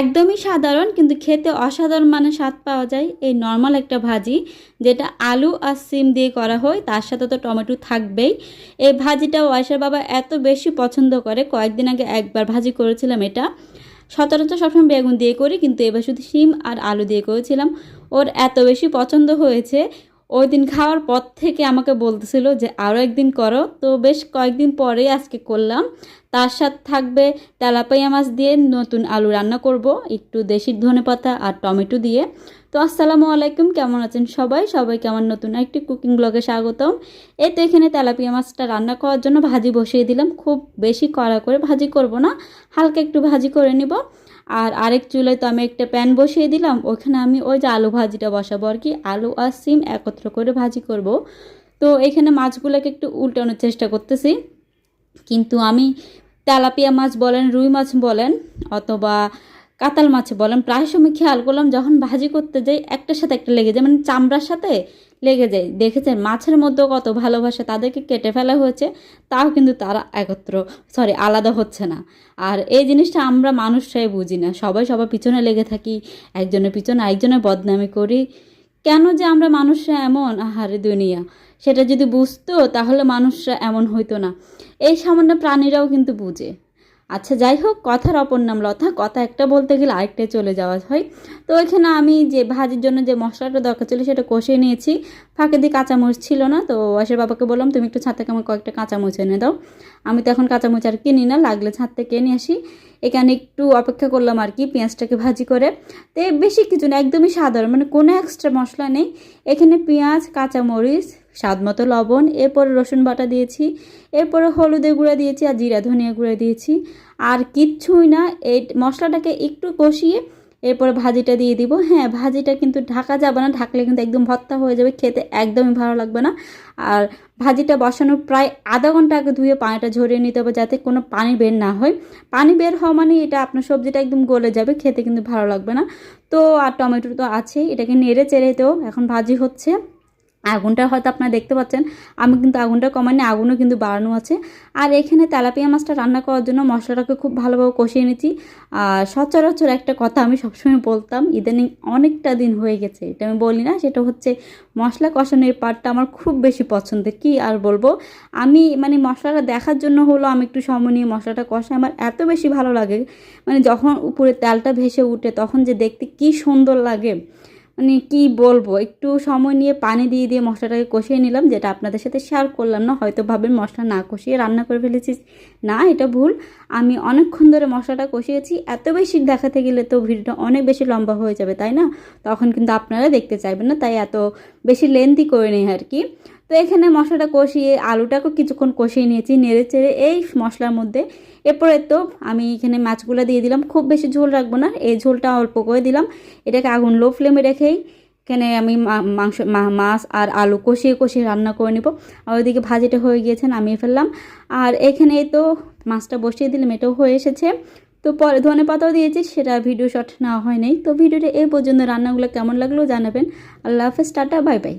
একদমই সাধারণ, কিন্তু খেতে অসাধারণ মানে স্বাদ পাওয়া যায় এই নর্মাল একটা ভাজি, যেটা আলু আর সিম দিয়ে করা হয়, তার সাথে তো টমেটো থাকবেই। এই ভাজিটা ওয়াইশার বাবা এত বেশি পছন্দ করে, কয়েকদিন আগে একবার ভাজি করেছিলাম এটা। সচরাচর সবসময় বেগুন দিয়ে করি, কিন্তু এবার শুধু শিম আর আলু দিয়ে করেছিলাম। ওর এত বেশি পছন্দ হয়েছে। ওই দিন খাওয়ার পর থেকে আমাকে বলতেছিল যে আরও একদিন করো। তো বেশ কয়েকদিন পরেই আজকে করলাম। তার সাথে থাকবে তেলাপাইয়া মাছ দিয়ে নতুন আলু রান্না করব, একটু দেশি ধনে পাতা আর টমেটো দিয়ে। তো আসসালামু আলাইকুম, কেমন আছেন সবাই? সবাইকে আমার নতুন একটি কুকিং ব্লগে স্বাগতম। এই তো এখানে তেলাপিয়া মাছটা রান্না করার জন্য ভাজি বসিয়ে দিলাম। খুব বেশি কড়া করে ভাজি করব না, হালকা একটু ভাজি করে নিব। আর আরেক চুলায় তো আমি একটা প্যান বসিয়ে দিলাম, ওখানে আমি ওই যে আলু ভাজিটা বসাবো আর কি, আলু আর সিম একত্র করে ভাজি করব। তো এখানে মাছগুলোকে একটু উল্টানোর চেষ্টা করতেছি, কিন্তু আমি তেলাপিয়া মাছ বলেন, রুই মাছ বলেন অথবা কাতাল মাছ বলেন, প্রায় সময় খেয়াল করলাম যখন ভাজি করতে যাই, একটার সাথে একটা লেগে যায় মানে চামড়ার সাথে লেগে যায়। দেখেছেন, মাছের মধ্যেও কত ভালোবাসা তাদেরকে কেটে ফেলা হয়েছে, তাও কিন্তু তারা একত্র সরি আলাদা হচ্ছে না। আর এই জিনিসটা আমরা মানুষরাই বুঝি না। সবাই সবার পিছনে লেগে থাকি, একজনের পিছনে একজনের বদনামি করি। কেন যে আমরা মানুষরা এমন? আহারে দুনিয়া। সেটা যদি বুঝতো, তাহলে মানুষরা এমন হইতো না। এই সামান্য প্রাণীরাও কিন্তু বুঝে। আচ্ছা যাই হোক, কথার অপর নাম লতা। কথা একটা বলতে গেলে আরেকটাই চলে যাওয়া হয়। তো এখানে আমি যে ভাজির জন্য যে মশলাটা দরকার ছিল সেটা কষিয়ে নিয়েছি। ফাঁকে দিয়ে কাঁচামরিচ ছিল না, তো ওয়াসের বাবাকে বললাম, তুমি একটু ছাদ থেকে আমার কয়েকটা কাঁচামরিচ এনে দাও। আমি তো এখন কাঁচামরিচ আর কিনি না, লাগলে ছাদ থেকে এনে আসি। এখানে একটু অপেক্ষা করলাম আর কি, পেঁয়াজটাকে ভাজি করে। তো বেশি কিছু না, একদমই সাধারণ মানে কোনো এক্সট্রা মশলা নেই। এখানে পেঁয়াজ, কাঁচামরিচ স্বাদ মতো লবণ, এরপরে রসুন বাটা দিয়েছি, এরপরে হলুদের গুঁড়া দিয়েছি আর জিরা ধনিয়া গুঁড়া দিয়েছি। আর কিচ্ছুই না, এই মশলাটাকে একটু কষিয়ে এরপরে ভাজিটা দিয়ে দিব। হ্যাঁ ভাজিটা কিন্তু ঢাকা যাবে না, ঢাকলে কিন্তু একদম ভত্তা হয়ে যাবে, খেতে একদমই ভালো লাগবে না। আর ভাজিটা বসানোর প্রায় আধা ঘণ্টা আগে ধুয়ে পানিটা ঝরিয়ে নিতে হবে যাতে কোনো পানি বের না হয়। পানি বের হওয়া মানে এটা আপনার সবজিটা একদম গলে যাবে, খেতে কিন্তু ভালো লাগবে না। তো আর টমেটো তো আছেই, এটাকে নেড়ে চেড়ে তো এখন ভাজি হচ্ছে। আগুনটা হয়তো আপনারা দেখতে পাচ্ছেন। আমি কিন্তু আগুনটা কমাইনি আগুনও কিন্তু বাড়ানো আছে। আর এখানে তেলাপিয়া মাছটা রান্না করার জন্য মশলাটাকে খুব ভালোভাবে কষিয়ে নিচ্ছি। আর সচরাচর একটা কথা আমি সবসময় বলতাম, ইদানিং অনেকটা দিন হয়ে গেছে, এটা আমি বলি না, সেটা হচ্ছে মশলা কষানোর পার্টটা আমার খুব বেশি পছন্দের। কি আর বলব? আমি মানে মশলাটা দেখার জন্য হলো আমি একটু সময় নিয়ে মশলাটা কষাই, আমার এত বেশি ভালো লাগে। মানে যখন উপরে তেলটা ভেসে উঠে, তখন যে দেখতে কি সুন্দর লাগে। মানে কি বলব, একটু সময় নিয়ে পানি দিয়ে দিয়ে মশলাটাকে কষিয়ে নিলাম, যেটা আপনাদের সাথে শেয়ার করলাম না, হয়তো ভাবেন মশলা না কষিয়ে রান্না করে ফেলেছি। না, এটা ভুল। আমি অনেকক্ষণ ধরে মশলাটা কষিয়েছি, এত বেশি দেখাতে গেলে তো ভিডিওটা অনেক বেশি লম্বা হয়ে যাবে, তাই না? তখন কিন্তু আপনারা দেখতে চাইবেন না, তাই এত বেশি লেন্দি করে নিই আর কি। তো এখানে মশলাটা কষিয়ে আলুটাকেও কিছুক্ষণ কষিয়ে নিয়েছি, নেড়ে চেড়ে এই মশলার মধ্যে। এরপরে তো আমি এখানে মাছগুলো দিয়ে দিলাম, খুব বেশি ঝোল রাখব না, এই ঝোলটা অল্প করে দিলাম। এটাকে আগুন লো ফ্লেমে রেখেই এখানে আমি মাংস মাছ আর আলু কষিয়ে কষিয়ে রান্না করে নিব। আর ওইদিকে ভাজিটা হয়ে গিয়েছে, নামিয়ে ফেললাম। আর এখানে তো মাছটা বসিয়ে দিলাম, এটাও হয়ে এসেছে। তো পরে ধনে পাতাও দিয়েছি, সেটা ভিডিও শট নেওয়া হয় নাই তো ভিডিওটা এই পর্যন্ত, রান্নাগুলো কেমন লাগল জানাবেন। আল্লাহ হাফেজ, টাটা, বাই বাই।